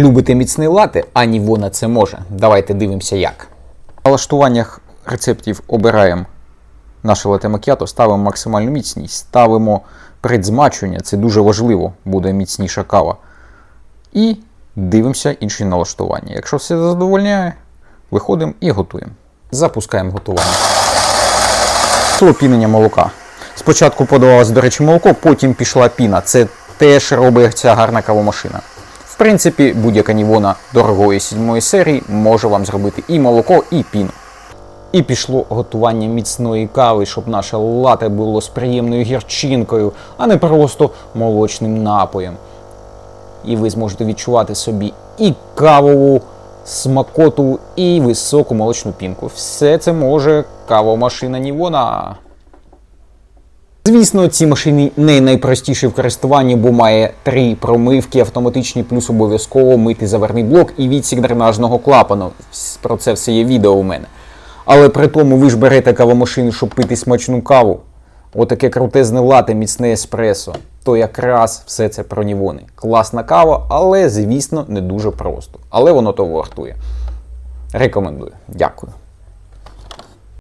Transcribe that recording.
Любите міцний лати, а Нівона це може. Давайте дивимося як. В налаштуваннях рецептів обираємо наше лате макіато, ставимо максимальну міцність, ставимо предзмачування, це дуже важливо, буде міцніша кава. І дивимося інші налаштування. Якщо все задовольняє, виходимо і готуємо. Запускаємо готування. Піна молока. Спочатку подавалось, до речі, молоко, потім пішла піна. Це теж робить ця гарна кавомашина. Принципі, будь-яка нівона дорогої сідьмої серії може вам зробити і молоко, і піну. І пішло готування міцної кави, щоб наше лате було з приємною гірчинкою, а не просто молочним напоєм. І ви зможете відчувати собі і кавову смакоту, і високу молочну пінку. Все це може кавомашина Нівона. Звісно, ці машини не найпростіші в користуванні, бо має три промивки автоматичні, плюс обов'язково мити заверний блок і відсік дренажного клапану. Про це все є відео у мене. Але при тому ви ж берете кавомашину, щоб пити смачну каву. Отаке крутезне лате, міцне еспресо. То якраз все це про нівони. Класна кава, але, звісно, не дуже просто. Але воно того вартує. Рекомендую. Дякую.